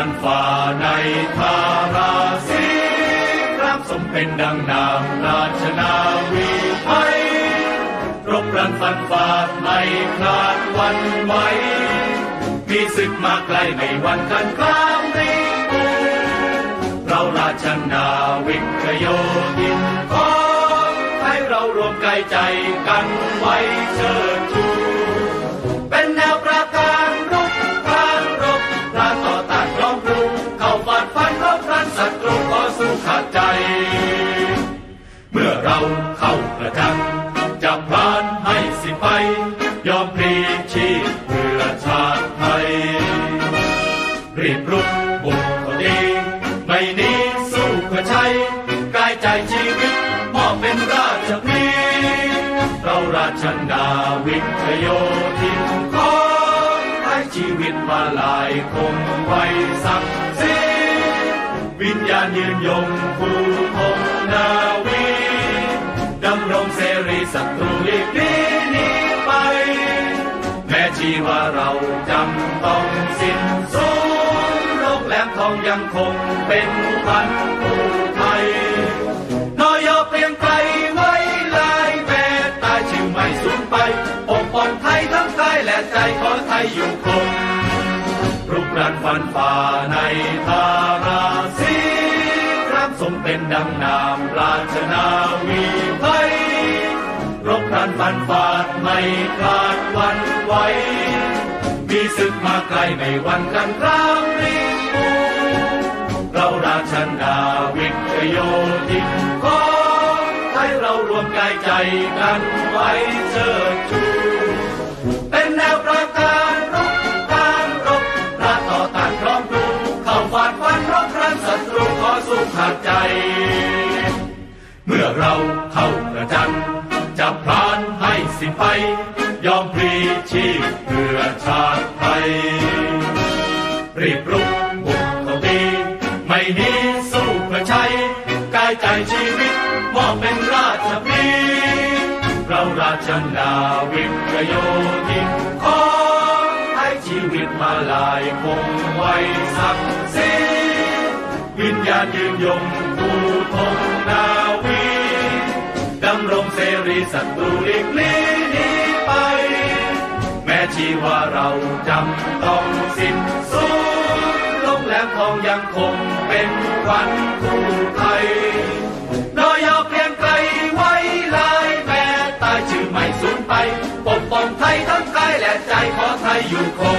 ฟันฝ่าในทาราศีรับสมเป็นดังนามราชนาวีไทยรบรันฟันฝ่าไม่คลาดวันไหวมีศึกมาใกลไม่วันกันกลามรีบูเราราชนาวิกโยยินขอให้เรารวมกายใจกันไว้เชิญ รีบรุกบุกก็ดี ไม่นีสู้เพื่อใช้กายใจชีวิตมอบเป็นราชพลีเราราชนาวิทยโยธินขอให้ชีวิตมาลายคงไว้สักดิ์ศรีวิญญาณยืนยงคู่ธงนาวีดำรงเสรีศัตรูอีกลีนี้ไป แม้ชีว่าเราจำต้อง ยังคงเป็นพันผู้ไทยนอยอเปลี่ยนไกลไว้ลายแม้ตายชื่อไม่สูญไปปกป้องไทยทั้งกายและใจขอไทยอยู่คงรุกรานฟันฝ่าในทาราศีครั้งสมเป็นดังนามราชนาวีไทยรบรันฟันฟาดไม่คลาดวันไหวมีศึกมาไกลไม่วันกันครามริบู ราราชนาวิทยโยธินของให้เรารวมกายใจกันไว้เชิดชูเป็นแนวประการรุการรบราต่อต้านพร้อมปรุงเข้าฟาดฟันรบครั้นศัตรูขอสู้ขาดใจ เมื่อเราเข้าประจันจะพรานให้สิ้นไป ยอมพลีชีพเพื่อชาติไทยายใจชีวิตมอบเป็นราชพลีเราราชนาวิกโยธินขอให้ชีวิตมาลายคงไว้สักดิ์ศรีวิญญาณยืนยงผู้ธงนาวีดำรงเสรีศัตรูอีกลีหนี้ไป แม้ชีว่าเราจำต้องสิ้นสูญลงแหลมทองยังคงเป็นขวัญคู่ไท ป้องไทยทั้งกายและใจขอไทยอยู่คง